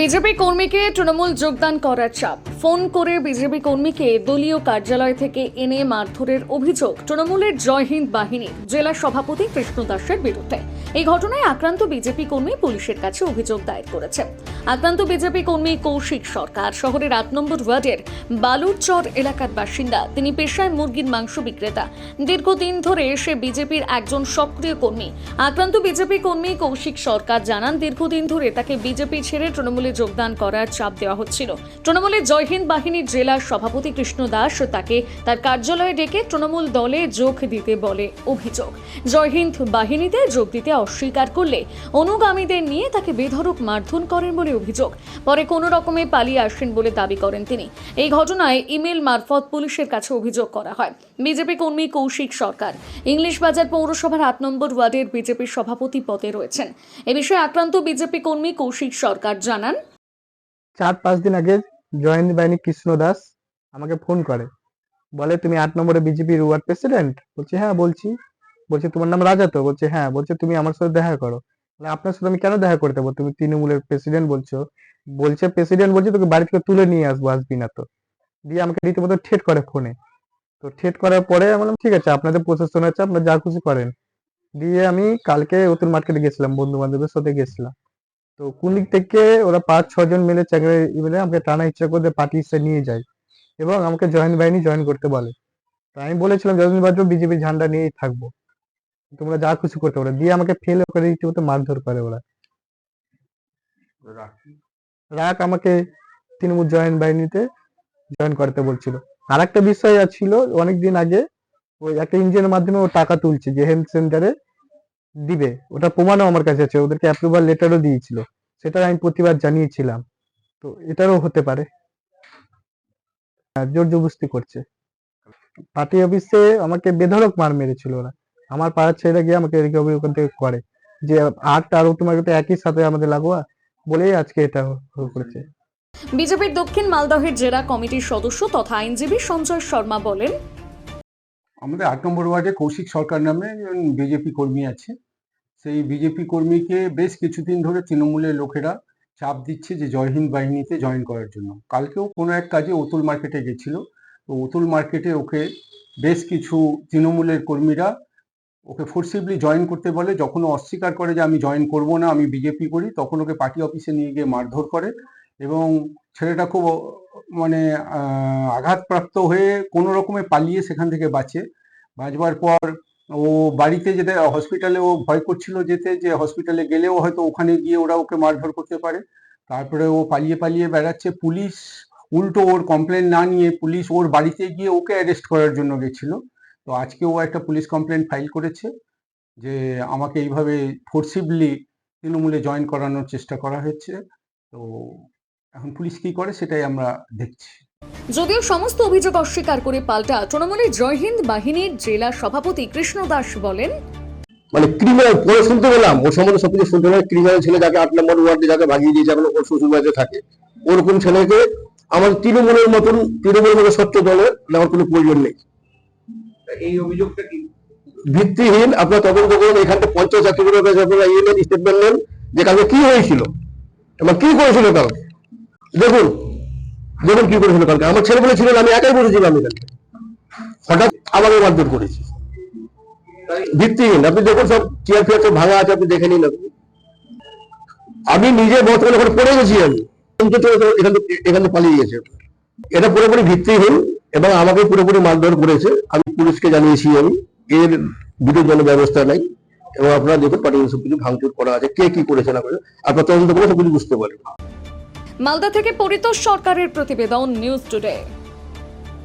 BJP কর্মীকে তৃণমূল যোগদান করার চাপ। ফোন করে বিজেপি কর্মীকে দলীয় কার্যালয় থেকে এনে মারধরের অভিযোগ। তৃণমূলের জয় হিন্দ বাহিনীর জেলা সভাপতি কৃষ্ণ দাসের বিরুদ্ধে। এই ঘটনায় আক্রান্ত বিজেপি কর্মী পুলিশের কাছে অভিযোগ দায়ের করেছে। আক্রান্ত বিজেপি কর্মী কৌশিক সরকার শহরের আট নম্বর ওয়ার্ডের বালুরচর এলাকার বাসিন্দা। তিনি পেশায় মুরগির মাংস বিক্রেতা। দীর্ঘদিন ধরে সে বিজেপির একজন সক্রিয় কর্মী। আক্রান্ত বিজেপি কর্মী কৌশিক সরকার জানান, দীর্ঘদিন ধরে তাকে বিজেপি ছেড়ে তৃণমূলে যোগদান করার চাপ দেওয়া হচ্ছিল। তৃণমূলের জয়হিন্দ বাহিনীর জেলার সভাপতি কৃষ্ণ দাস তাকে তার কার্যালয়ে ডেকে তৃণমূল দলে যোগ দিতে বলে অভিযোগ। জয়হিন্দ বাহিনীতে যোগ দিতে অস্বীকার করলে অনুগামীদের নিয়ে তাকে বেধড়ক মারধর করেন বলে অভিযোগ। পরে কোনো রকমে পালিয়ে আসেন বলে দাবি করেন তিনি। এই ঘটনায় ইমেল মারফত পুলিশের কাছে অভিযোগ করা হয়। বিজেপি কর্মী কৌশিক সরকার। ইংলিশ বাজার পৌরসভার আট নম্বর ওয়ার্ডের বিজেপির সভাপতি পদে রয়েছেন। এ বিষয়ে আক্রান্ত বিজেপি কর্মী কৌশিক সরকার জানান, চার পাঁচ দিন আগে জয়ন্ত বাহিনী কৃষ্ণ দাস আমাকে ফোন করে। বলে, তুমি আট নম্বরে বিজেপির ওয়ার্ড প্রেসিডেন্ট? বলছি হ্যাঁ বলছি। বলছে, তোমার নাম রাজা তো? বলছে হ্যাঁ। বলছে, তুমি আমার সাথে দেখা করো। আপনার সাথে আমি কেন দেখা করতে যাব তুমি তৃণমূলের প্রেসিডেন্ট বলছো। বলছে প্রেসিডেন্ট বলছে, তোকে বাড়ি থেকে তুলে নিয়ে আসব, আসবি না তো। দিয়ে আমাকে রীতিমতো ঠেট করে ফোনে। তো ঠেট করার পরে আমি বললাম, ঠিক আছে, আপনাদের প্রশাসন আছে, আপনারা যা খুশি করেন। দিয়ে আমি কালকে উত্তর মার্কেটে গেছিলাম বন্ধু বান্ধবের সাথে গেছিলাম। তো কোন দিক থেকে ওরা পাঁচ ছজন মিলে চাকরি মিলে আমাকে টানা ইচ্ছা করে পার্টিসে নিয়ে যায় এবং আমাকে জয়েন বাহিনী জয়েন করতে বলে। তো আমি বলেছিলাম যতদিন বাঁচবো বিজেপি ঝান্ডা নিয়েই থাকব। তোমরা যা খুশি করতে পারো। দিয়ে আমাকে ফেল করে রীতিমতো মারধর করে ওরা। রাগ আমাকে তৃণমূল জয়েন বাহিনীতে জয়েন করতে বলছিল। আর একটা বিষয় ছিল অনেকদিন আগে ওই একটা ইঞ্জিনের মাধ্যমে ও টাকা তুলছে যে হেলথ সেন্টারে দিবে। ওটা প্রমাণও আমার কাছে আছে ওদেরকে অ্যাপ্রুভাল লেটারও দিয়েছিল। সেটা আমি প্রতিবাদ জানিয়েছিলাম। তো এটারও হতে পারে। জোর জবস্তি করছে। পার্টি অফিসে আমাকে বেধড়ক মার মেরেছিল ওরা। আমার পাড়ার ছেলেরা গিয়ে আমাকে এদিকে ওখান থেকে করে। যে আট আর তোমার একই সাথে আমাদের লাগোয়া বলেই আজকে এটা করেছে। বিজেপির দক্ষিণ মালদহের জেলা কমিটির সদস্য তথা আইনজীবী সঞ্জয় শর্মা বলেন আমাদের আট নম্বর ওয়ার্ডে কৌশিক সরকার নামে বিজেপি কর্মী আছে। সেই বিজেপি কর্মীকে বেশ কিছুদিন ধরে তৃণমূলের লোকেরা চাপ দিচ্ছে যে জয়হিন্দ বাহিনীতে জয়েন করার জন্য। কালকেও কোনো এক কাজে অতুল মার্কেটে গেছিল। তো অতুল মার্কেটে ওকে বেশ কিছু তৃণমূলের কর্মীরা ওকে ফোর্সিবলি জয়েন করতে বলে, যখন অস্বীকার করে যে আমি জয়েন করব না, আমি বিজেপি করি, তখন ওকে পার্টি অফিসে নিয়ে গিয়ে মারধর করে এবং ছেলেটা খুব মানে আঘাতপ্রাপ্ত হয়ে কোনো রকমে পালিয়ে সেখান থেকে বাঁচে। বাঁচবার পর ও বাড়িতে যেতে হসপিটালে ও ভয় করছিল যেতে, যে হসপিটালে গেলেও হয়তো ওখানে গিয়ে ওরা ওকে মারধর করতে পারে। তারপরে ও পালিয়ে পালিয়ে বেড়াচ্ছে। পুলিশ উল্টো ওর কমপ্লেন না নিয়ে পুলিশ ওর বাড়িতে গিয়ে ওকে অ্যারেস্ট করার জন্য গেছিল। তো আজকে ও একটা পুলিশ কমপ্লেন ফাইল করেছে যে আমাকে এইভাবে ফোর্সিবলি তৃণমূলে জয়েন করানোর চেষ্টা করা হয়েছে। তো এখন পুলিশ কি করে সেটাই আমরা দেখছি। যদিও সমস্ত অভিযোগ অস্বীকার করে পাল্টা তৃণমূলের জয়হিন্দ বাহিনীর জেলা সভাপতি কৃষ্ণ দাস বলেন মানে ক্রিমিনাল পরে শুনতে পেলাম ওর সম্বন্ধে সবকিছু শুনতে পেলাম ক্রিমিনাল ছেলে যাকে আট নম্বর ওয়ার্ডে যাকে ভাগিয়ে দিয়েছে এখন ওর শ্বশুর বাড়িতে থাকে। ওরকম ছেলেকে আমার তৃণমূলের মতন তৃণমূলের মতো স্বচ্ছ দলে নেওয়ার কোনো প্রয়োজন নেই। এই অভিযোগটা কি? ভিত্তিহীন আপনার তদন্ত করুন এখান চাকরিগুলোর কাছে আপনারা স্টেটমেন্ট নেন যে কালকে কি হয়েছিল। এবং কি করেছিল কালকে? দেখুন দেখুন কি করেছিল কালকে। আমার ছেলে বলে ছিলেন আমি একাই বসেছিলাম এখানে হঠাৎ আমাকে মারধর করেছি। ভিত্তিহীন। আপনি দেখুন সব চেয়ার ফেয়ার সব ভাঙা আছে আপনি দেখে নিন আপনি। আমি নিজে বর্তমানে ওখানে পড়ে গেছি আমি। অন্তত এখান থেকে এখান থেকে পালিয়ে গেছে। এটা পুরোপুরি ভিত্তিহীন। এবং আমাকে পুরোপুরি মারধর করেছে। আমি পুলিশকে জানিয়েছি আমি, এর বিরুদ্ধে কোনো ব্যবস্থা নাই। এবং আপনারা দেখুন পার্টি সব কিছু ভাঙচুর করা আছে, কে কি করেছে না করেছে, আপনার তদন্ত করে সব কিছু বুঝতে পারবেন। মালদা থেকে পরিতোষ সরকারের প্রতিবেদন, নিউজ টুডে।